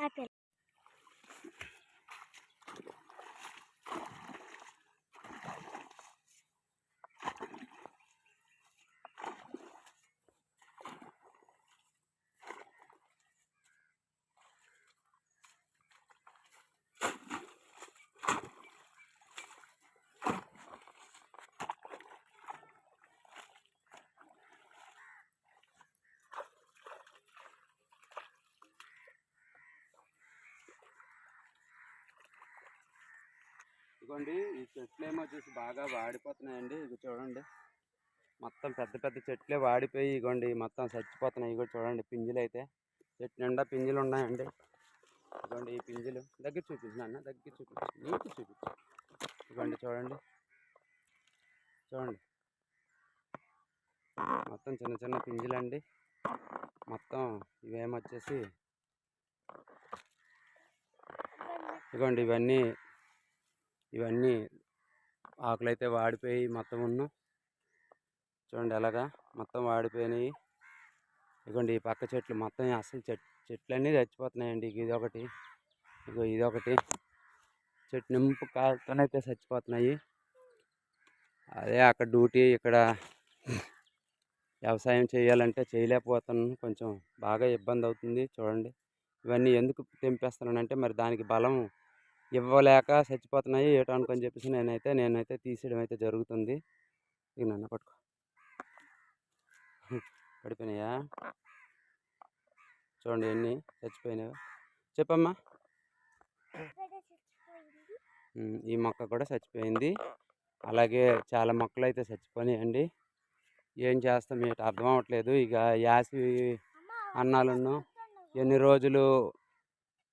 Apple. ఇదిగోండి ఈ చెట్లు ఏమో వచ్చేసి బాగా వాడిపోతున్నాయండి. ఇది చూడండి. మొత్తం పెద్ద పెద్ద చెట్లే వాడిపోయి ఇగోండి మొత్తం చచ్చిపోతున్నాయి. ఇగో చూడండి పింజులు అయితే. చెట్టు నిండా పింజులు ఉన్నాయండి. ఇదిగోండి ఈ పింజులు. దగ్గర చూపించు నాన్న దగ్గర చూపించు. నీకు చూపించు. ఇదిగోండి చూడండి. చూడండి. మొత్తం చిన్న చిన్న పింజులండి. మొత్తం ఇవేమొచ్చేసి ఇదిగోండి ఇవన్నీ ఇవన్నీ ఆకులు అయితే వాడిపోయి మొత్తం ఉన్న. చూడండి ఎలాగా మొత్తం వాడిపోయినాయి. ఇదిగోండి ఈ పక్క చెట్లు మొత్తం అసలు చెట్లు అన్నీ చచ్చిపోతున్నాయండి. ఇది ఒకటి ఇగో ఇదొకటి. చెట్టు నింపు కాలుతోనైతే చచ్చిపోతున్నాయి. అదే అక్కడ డ్యూటీ ఇక్కడ వ్యవసాయం చేయాలంటే చేయలేకపోతున్నాను. కొంచెం బాగా ఇబ్బంది అవుతుంది. చూడండి. ఇవన్నీ ఎందుకు తెంపేస్తున్నానంటే మరి దానికి బలం ఇవ్వలేక చచ్చిపోతున్నాయి ఏటో అనుకొని చెప్పేసి నేనైతే నేనైతే తీసేయడం అయితే జరుగుతుంది. ఇక నన్ను పట్టుకో. పడిపోయినాయా? చూడండి ఎన్ని చచ్చిపోయినాయో. చెప్పమ్మా. ఈ మొక్క కూడా చచ్చిపోయింది. అలాగే చాలా మొక్కలు అయితే చచ్చిపోయినాయండి. ఏం చేస్తాం ఏంటి అర్థం అవ్వట్లేదు. ఇక యాసి అన్నాలను ఎన్ని రోజులు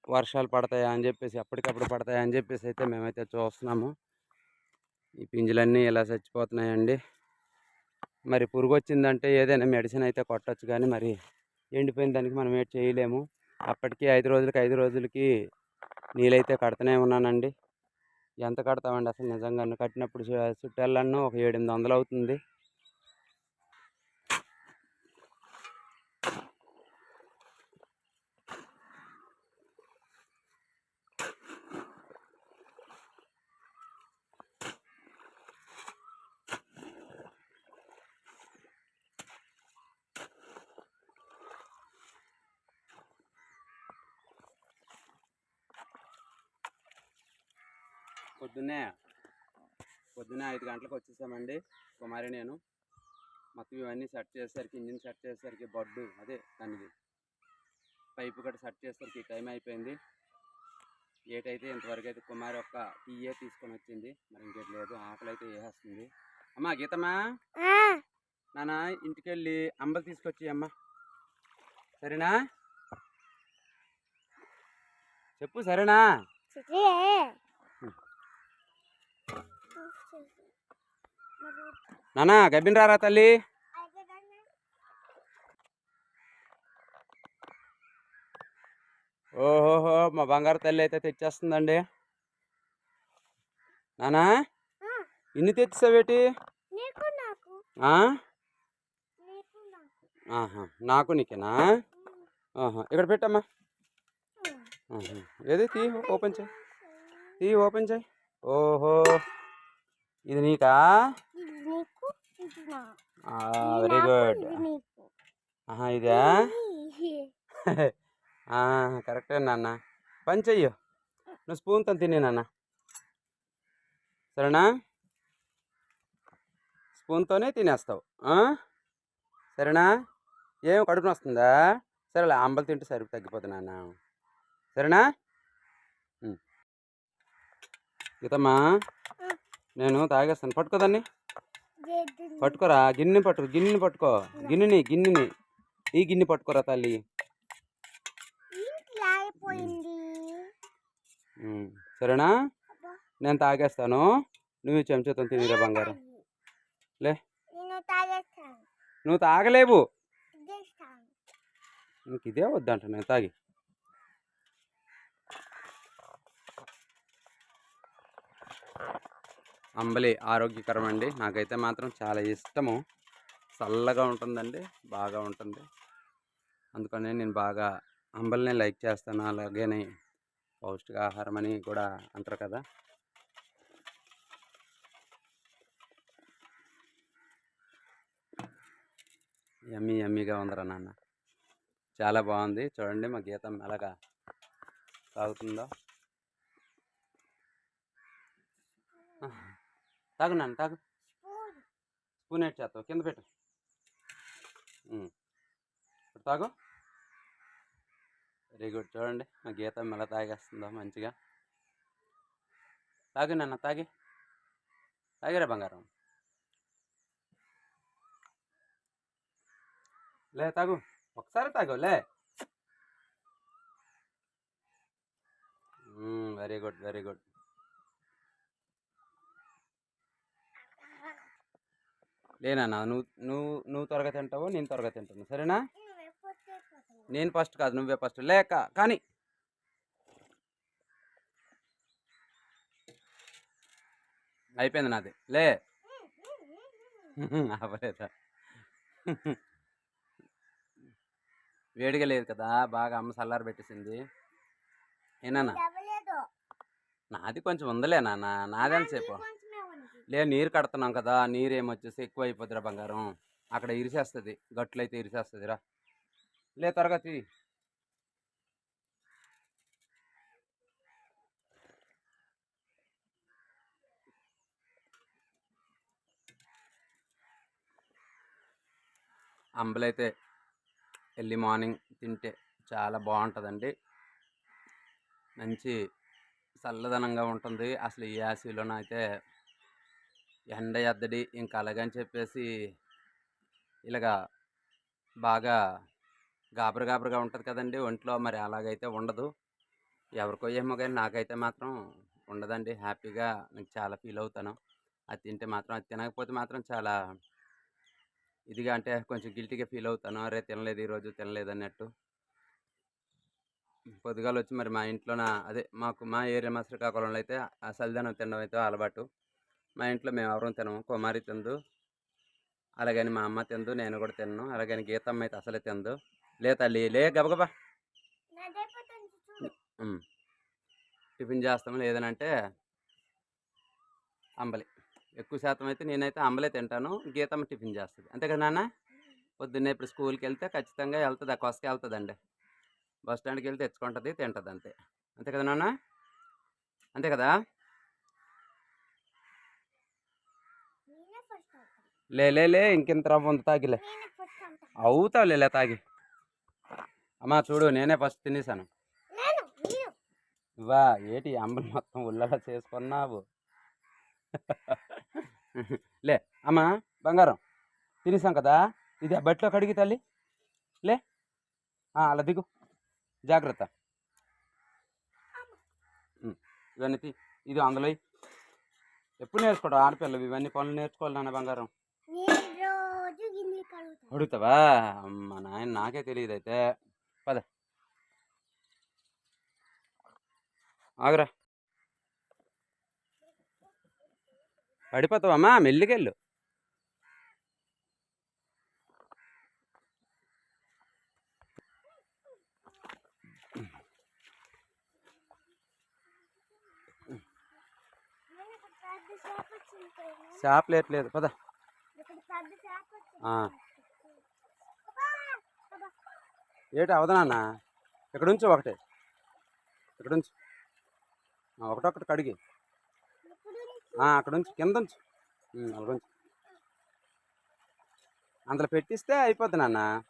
వర్షాలు పడతాయా అని చెప్పేసి ఎప్పటికప్పుడు పడతాయా అని చెప్పేసి అయితే మేమైతే చూస్తున్నాము. ఈ పింజలన్నీ ఇలా చచ్చిపోతున్నాయండి. మరి పురుగు వచ్చిందంటే ఏదైనా మెడిసిన్ అయితే కొట్టచ్చు కానీ మరి ఎండిపోయిన దానికి మనం ఏం చేయలేము. అప్పటికి ఐదు రోజులకి ఐదు రోజులకి నీళ్ళైతే కడుతూనే ఉన్నానండి. ఎంత కడతామండి అసలు నిజంగా కట్టినప్పుడు చుట్టాలన్నా ఒక ఏడెనిమిది వందలు అవుతుంది. పొద్దున్నే పొద్దున్నే ఐదు గంటలకు వచ్చేసామండి. కుమారి నేను. మొత్తం ఇవన్నీ సెట్ చేసేసరికి ఇంజిన్ సెట్ చేసేసరికి బొడ్డు అదే దానిది. పైపు కూడా సెట్ చేసేసరికి టైం అయిపోయింది. ఏటైతే ఇంతవరకు అయితే కుమారి ఒక్క టీయే తీసుకొని వచ్చింది. మరి ఇంకేటి లేదు ఆకలి అయితే వేసేస్తుంది. అమ్మా గీతమ్మా! నాన్న ఇంటికి వెళ్ళి అంబలు తీసుకొచ్చి అమ్మ. సరేనా? చెప్పు సరేనా? నానా గబ్బిన్ రారా తల్లి. ఓహోహో మా బంగారు తల్లి అయితే తెచ్చేస్తుందండి. నానా ఇన్ని తెచ్చావేటి నీకు నీకేనా? ఇక్కడ పెట్టమ్మా. ఏది? తీ ఓపెన్ చేయి. తీ ఓపెన్ చేయి. ఓహో ఇది నాకు? వెరీ గుడ్ ఆహా ఇదా? కరెక్టే నాన్న. పని చెయ్యు. నువ్వు స్పూన్తో తినే నాన్న. సరేనా? స్పూన్తోనే తినేస్తావు? సరేనా? ఏం కడుపున వస్తుందా? సరేలే అంబలు తింటే సరిపి తగ్గిపోతుంది నాన్న. సరేనా? ఉమ్. గీతమ్మా నేను తాగేస్తాను. పట్టుకోదాన్ని పట్టుకోరా గిన్నె పట్టుకో గిన్నెని పట్టుకో. గిన్నెని గిన్నెని. ఈ గిన్నె పట్టుకోరా తల్లి. సరేనా. నేను తాగేస్తాను. నువ్వు చెంచాతో తినిరా బంగారం. లే. నువ్వు తాగలేవు. నీకు ఇదే వద్దంట నేను తాగి. అంబలి ఆరోగ్యకరం అండి నాకైతే మాత్రం చాలా ఇష్టము. చల్లగా ఉంటుందండి బాగా ఉంటుంది. అందుకనే నేను బాగా అంబలిని లైక్ చేస్తాను. అలాగని పౌష్టికాహారం అని కూడా అంటారు కదా. యమ్మీ యమ్మీగా ఉందిరా నాన్న. చాలా బాగుంది. చూడండి మా గీతం ఎలాగా సాగుతుందో. తాగు నాన్న తాగు స్పూన్. ఎట్ చేస్తావు? కింద పెట్టు. ఇప్పుడు తాగు. వెరీ గుడ్ చూడండి మా గీతం ఎలా తాగేస్తుందో మంచిగా? తాగు నాన్న తాగి. తాగిరా బంగారం. లే తాగు. ఒకసారి తాగు లే. వెరీ గుడ్ వెరీ గుడ్ లేనా నువ్వు నువ్వు నువ్వు త్వరగా తింటావు నేను త్వరగా తింటాను. సరేనా? నేను ఫస్ట్ కాదు నువ్వే ఫస్ట్ లేక కానీ అయిపోయింది నాది. లే. అవ్వలేదా? వేడిగా లేదు కదా బాగా అమ్మ సల్లారు పెట్టేసింది. ఏనా నాది కొంచెం ఉందిలే నాన్న నాదెంతసేపు లే నీరు కడుతున్నాం కదా నీరు ఏమొచ్చేసి ఎక్కువ అయిపోద్దిరా బంగారం. అక్కడ ఇరిసేస్తుంది గట్లు అయితే ఇరిసేస్తుందిరా. లే త్వరగా తీ. అంబలైతే ఎర్లీ మార్నింగ్ తింటే చాలా బాగుంటుందండి మంచి చల్లదనంగా ఉంటుంది. అసలు ఈ యాసీలోనైతే ఎండ ఎద్దడి ఇంకా అలాగని చెప్పేసి ఇలాగా బాగా గాబరు గాబరుగా ఉంటుంది కదండి ఒంట్లో. మరి అలాగైతే ఉండదు. ఎవరికో ఏమో కానీ నాకైతే మాత్రం ఉండదండి. హ్యాపీగా నేను చాలా ఫీల్ అవుతాను. అది తింటే మాత్రం అది తినకపోతే మాత్రం చాలా ఇదిగా అంటే కొంచెం గిల్టీగా ఫీల్ అవుతాను. అరే తినలేదు ఈరోజు తినలేదు అన్నట్టు. పొద్దుగాల వచ్చి మరి మా ఇంట్లోన అదే మాకు మా ఏరియా మా అయితే ఆ చలిదనం తినడం అయితే అలవాటు. మా ఇంట్లో మేము ఎవరూ తినము. కుమారి తిందు. అలాగని మా అమ్మ తిందు. నేను కూడా తినను. అలాగని గీతమ్మ అయితే అసలే తిందు. లే తల్లి లే గబగబా. టిఫిన్ చేస్తాము. లేదనంటే అంబలి. ఎక్కువ శాతం అయితే నేనైతే అంబలే తింటాను. గీతమ్మ టిఫిన్ చేస్తుంది. అంతే కదా నాన్న? పొద్దున్నే ఇప్పుడు స్కూల్కి వెళ్తే ఖచ్చితంగా వెళ్తుంది. ఆ కొసకి వెళ్తుందండి. బస్ స్టాండ్కి వెళ్తే తెచ్చుకుంటుంది తింటుంది అంతే. అంతే కదా నాన్న? అంతే కదా నేనే ఫస్ట్ అవుతాను లే లే లే ఇంకెంత రవ్వ ఉంది తాగిలే. నేనే ఫస్ట్ అవుతాను అవుతావు లే తాగి. అమ్మా చూడు నేనే ఫస్ట్ తినేసాను. నేను నేను వా ఏటి అంబలు మొత్తం ఉల్లలా చేసుకున్నావు? లే అమ్మా బంగారం. తినేసాం కదా? ఇది ఆ బట్టలో కడిగి తల్లి. లే. అలా దిగు. జాగ్రత్త. ఇవన్నీ ఇది అందులో. ఎప్పుడు నేర్చుకోవడం ఆడపిల్లవి ఇవన్నీ పనులు నేర్చుకోవాలి నాన్న బంగారం. అడుగుతావా? అమ్మ నాయన నాకే తెలియదు అయితే పద. ఆగురా. పడిపోతావమ్మా మెల్లికెళ్ళు. చేప లేదు పద ఇక్కడ పెద్ద చేప వచ్చింది ఆ. అబ్బా! అబ్బా! ఏటి అవదనా ఇక్కడ ఉంచు ఒకటే. ఇక్కడ ఉంచు. ఆ, ఒకటొకటి కడిగి. అక్కడుంచి అక్కడ ఉంచు. కింద ఉంచు. అక్కడ ఉంచు. అందులో పెట్టిస్తే అయిపోద్ది నాన్న.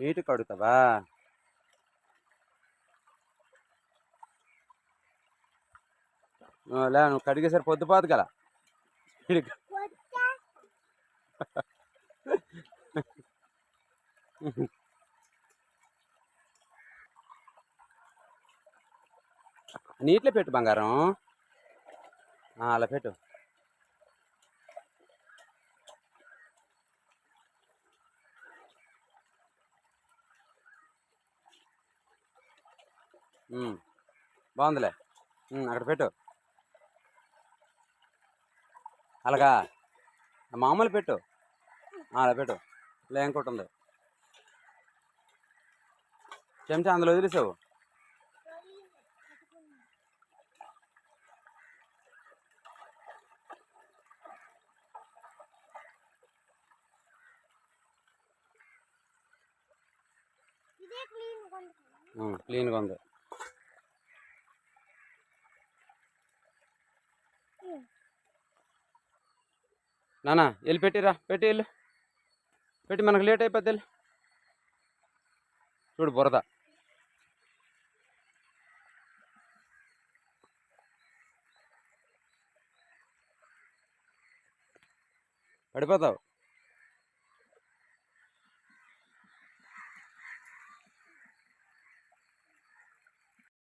నీటి కడుగుతావా? లే నువ్వు కడిగేసరి పొద్దుపోదు కదా. నీట్లో పెట్టు బంగారం. అలా పెట్టు. బాగుందిలే. అక్కడ పెట్టు. అలాగా? మామూలు పెట్టు. అలా పెట్టు. లే ఇంకోటి ఉంది. చెంచా అందులో వదిలేసావు? క్లీన్గా ఉంది నానా వెళ్ళి పెట్టిరా పెట్టి వెళ్ళు పెట్టి మనకు లేట్ అయిపోద్ది వెళ్ళు చూడు బురద. పడిపోతావు.